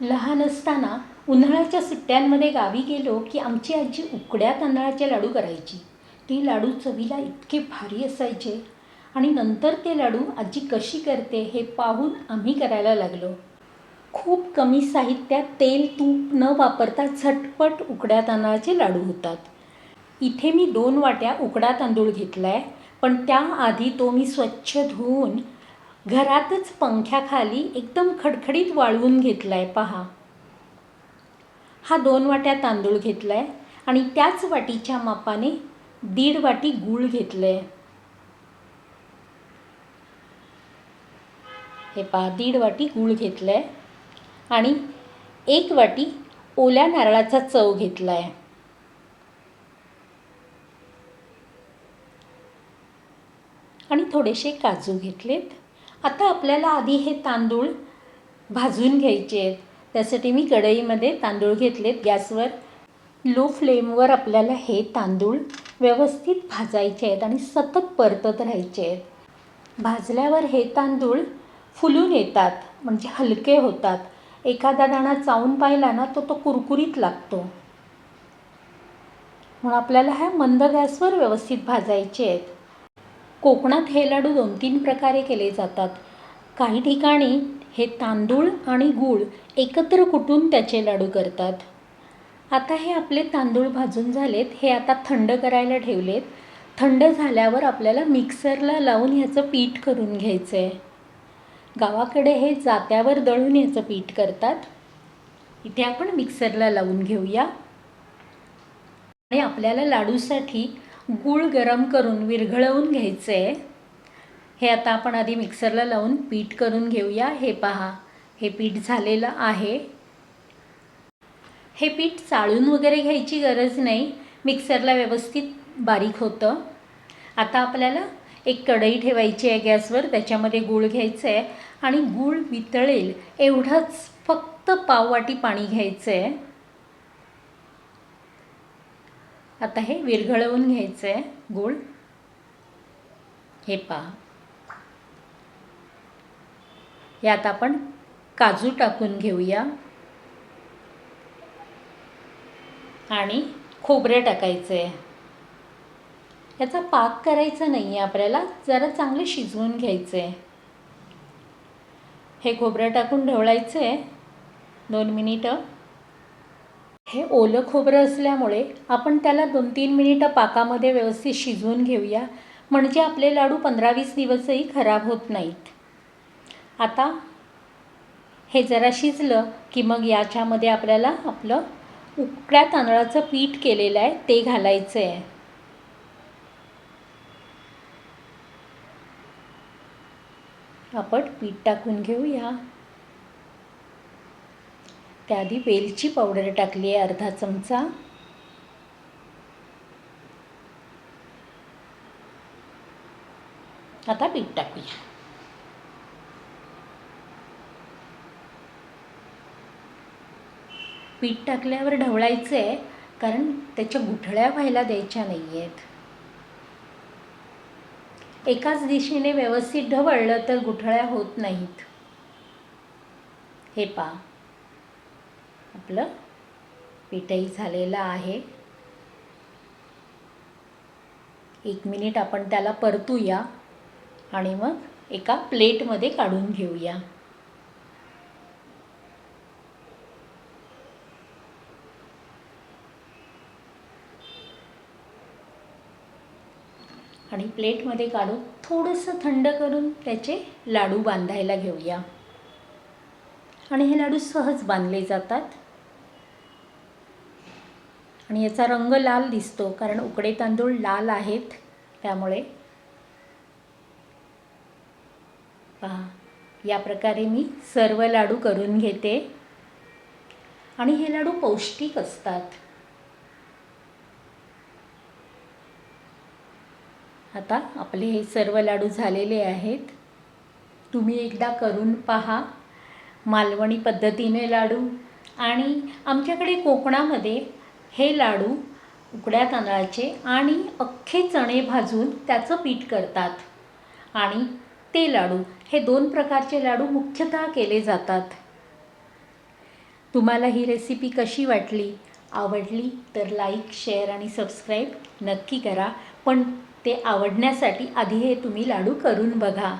लहान असताना उन्हाळ्याच्या सुट्ट्यांमध्ये गावी गेलो की आमची आजी उकड्या तांदळाचे लाडू करायची. ते लाडू चवीला इतके भारी असायचे. आणि नंतर ते लाडू आजी कशी करते हे पाहून आम्ही करायला लागलो. खूप कमी साहित्यात तेल तूप न वापरता झटपट उकड्या तांदळाचे लाडू होतात. इथे मी दोन वाट्या उकडा तांदूळ घेतला आहे पण त्याआधी तो मी स्वच्छ धुवून घरातच पंख्याखाली एकदम खडखडीत वाळवून घेतला आहे पहा. हा दोन वाट्या तांदूळ घेतला आहे आणि त्याच वाटीच्या मापाने दीड वाटी गूळ घेतलं आहे हे पहा दीड वाटी गूळ घेतलं आहे आणि एक वाटी ओल्या नारळाचा चव घेतला आहे आणि थोडेसे काजू घेतलेत. आता आपल्याला आधी हे तांदूळ भाजून घ्यायचे आहेत. त्यासाठी मी कढईमध्ये तांदूळ घेतलेत. गॅसवर लो फ्लेमवर आपल्याला हे तांदूळ व्यवस्थित भाजायचे आहेत आणि सतत परतत राहायचे आहेत. भाजल्यावर हे तांदूळ फुलून येतात म्हणजे हलके होतात. एखादा दाणा चावून पाहिला ना तो तो कुरकुरीत लागतो. म्हणून आपल्याला ह्या मंद गॅसवर व्यवस्थित भाजायचे आहेत. कोकणात हे लाडू दोन तीन प्रकारे केले जातात. काही ठिकाणी हे तांदूळ आणि गूळ एकत्र कुटून त्याचे लाडू करतात. आता हे आपले तांदूळ भाजून झालेत हे आता थंड करायला ठेवलेत. थंड झाल्यावर आपल्याला मिक्सरला लावून ह्याचं पीठ करून घ्यायचं आहे गावाकडे हे जात्यावर दळून ह्याचं पीठ करतात. इथे आपण मिक्सरला लावून घेऊया. आणि आपल्याला लाडूसाठी गूळ गरम करून विरघळवून घ्यायचं. आहे हे आता आपण आधी मिक्सरला लावून पीठ करून घेऊया. हे पहा हे पीठ झालेलं आहे. हे पीठ चाळून वगैरे घ्यायची गरज नाही. मिक्सरला व्यवस्थित बारीक होतं. आता आपल्याला एक कढई ठेवायची आहे गॅसवर त्याच्यामध्ये गूळ घ्यायचं आहे आणि गूळ वितळेल एवढंच फक्त पाववाटी पाणी घ्यायचं आहे आता हे विरघळवून घ्यायचं आहे गूळ हे पहा. यात आपण काजू टाकून घेऊया. आणि खोबरे टाकायचे याचा पाक करायचा नाही आहे आपल्याला. जरा चांगले शिजवून घ्यायचे हे खोबरं टाकून ढवळायचं आहे दोन मिनिटं. हे ओलं खोबरं असल्यामुळे आपण त्याला दोन तीन मिनिटं पाकामध्ये व्यवस्थित शिजवून घेऊया. म्हणजे आपले लाडू पंधरा वीस दिवसही खराब होत नाहीत. आता हे जरा शिजलं की मग याच्यामध्ये आपल्याला आपलं उकड्या तांदळाचं पीठ केलेलं आहे ते घालायचं आहे आपण पीठ टाकून घेऊया. त्याआधी वेलची पावडर टाकली आहे अर्धा चमचा. आता पीठ टाकूया. पीठ टाकल्यावर ढवळायचं आहे कारण त्याच्या गुठळ्या व्हायला द्यायच्या नाही आहेत एकाच दिशेने व्यवस्थित ढवळलं तर गुठळ्या होत नाहीत. हे पा आपलं पीठही झालेलं आहे. एक मिनिट आपण त्याला परतूया आणि मग एका प्लेटमध्ये काढून घेऊया. आणि प्लेटमध्ये काढून थोडंसं थंड करून त्याचे लाडू बांधायला घेऊया. आणि हे लाडू सहज बांधले जातात. आणि याचा रंग लाल दिसतो कारण उकडे तांदूळ लाल आहेत. त्यामुळे पहा या प्रकारे मी सर्व लाडू करून घेते. आणि हे लाडू पौष्टिक असतात. आता आपले हे सर्व लाडू झालेले आहेत. तुम्ही एकदा करून पहा. मालवणी पद्धतीने लाडू. आणि आमच्याकडे कोकणामध्ये हे लाडू उकड्या तांदळाचे आणि अख्खे चणे भाजून त्याचं पीठ करतात. आणि ते लाडू हे दोन प्रकारचे लाडू मुख्यतः केले जातात. तुम्हाला ही रेसिपी कशी वाटली? आवडली तर लाईक शेअर आणि सबस्क्राईब नक्की करा. पण ते आवडण्यासाठी आधी हे तुम्ही लाडू करून बघा.